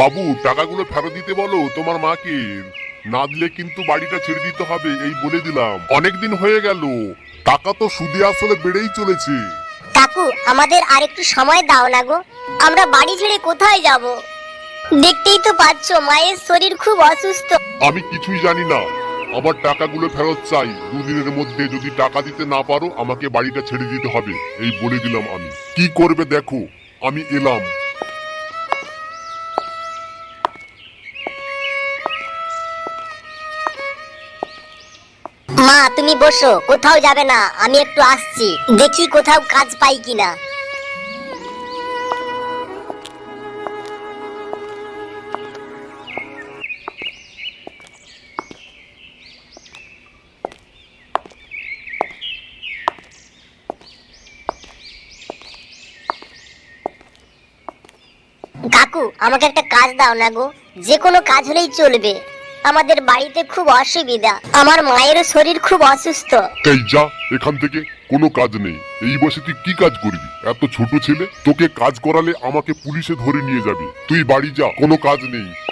বাবু টাকাগুলো ফেরত দিতে বলো তোমার মাকে। না দিলে কিন্তু বাড়িটা ছেড়ে দিতে হবে এই বলে দিলাম। অনেকদিন হয়ে গেল টাকা তো সুদে আসলে বেড়েই চলেছে। কাকু আমাদের আর একটু সময় দাও না গো। আমরা বাড়ি ছেড়ে কোথায় যাব? দেখতেই তো পাচ্ছ মায়ের শরীর খুব অসুস্থ। আমি কিছুই জানি না। আমার টাকাগুলো ফেরত চাই। দুদিনের মধ্যে যদি টাকা দিতে না পারো আমাকে বাড়িটা ছেড়ে দিতে হবে এই বলে দিলাম আমি। কি করবে দেখো আমি এলাম। মা, তুমি বসো, কোথাও যাবে না, আমি একটু আসছি। দেখি কোথাও কাজ পাই কিনা। কাকু, আমাকে একটা কাজ দাও না গো। যে কোনো কাজ হলেই চলবে। আমাদের বাড়িতে খুব অসুবিধা। আমার মায়ের শরীর খুব অসুস্থ। এই যা, এখান থেকে কোনো কাজ নেই। এই বসে তুই কি কাজ করবি? এত ছোট ছেলে, তোকে কাজ করালে আমাকে পুলিশে ধরে নিয়ে যাবে। তুই বাড়ি যা, কোনো কাজ নেই।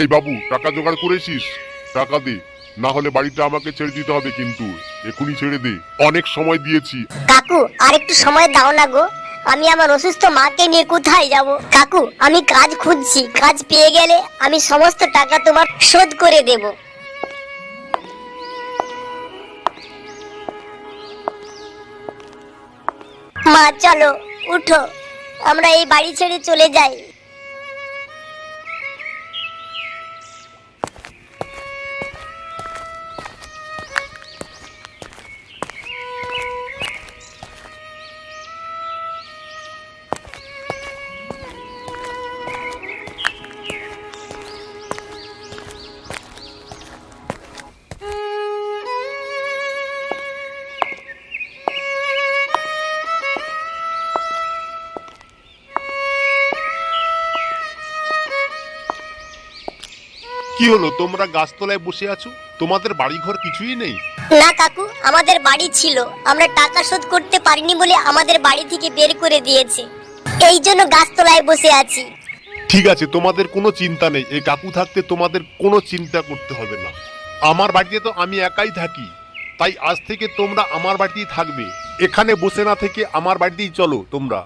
এই বাবু, টাকা জোগাড় করেছিস? টাকা দে, না হলে বাড়িটা আমাকে ছেড়ে দিতে হবে কিন্তু। এখনই ছেড়ে দে, অনেক সময় দিয়েছি। কাকু আর একটু সময় দাও না গো। আমি আমার অসুস্থ মাকে নিয়ে কোথায় যাব? কাকু, আমি কাজ খুঁজছি। কাজ পেয়ে গেলে আমি সমস্ত টাকা তোমার শোধ করে দেব। মা, চলো, উঠো। আমরা এই বাড়ি ছেড়ে চলে যাই। কি হলো? তোমরা গাছতলায় বসে আছো? তোমাদের বাড়িঘর কিছুই নেই। না কাকু আমাদের বাড়ি ছিল। আমরা টাকা শোধ করতে পারিনি বলে আমাদের বাড়ি থেকে বের করে দিয়েছে। এই জন্য গাছতলায় বসে আছি। ঠিক আছে তোমাদের কোনো চিন্তা নেই। এই কাকু থাকতে তোমাদের কোনো চিন্তা করতে হবে না। আমার বাড়িতে তো আমি একাই থাকি। তাই আজ থেকে তোমরা আমার বাড়িতেই থাকবে। এখানে বসে না থেকে আমার বাড়িতেই চলো তোমরা।